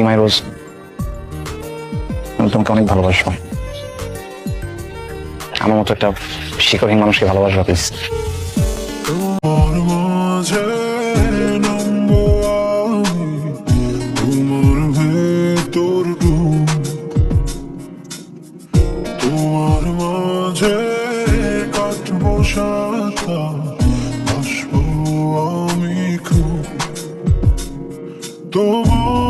সত্যি মাই রোজ আমি তোমাকে অনেক ভালোবাসবো আমার মতো একটা শিকড়হীন মানুষকে ভালোবাসবো প্লিজ তোমার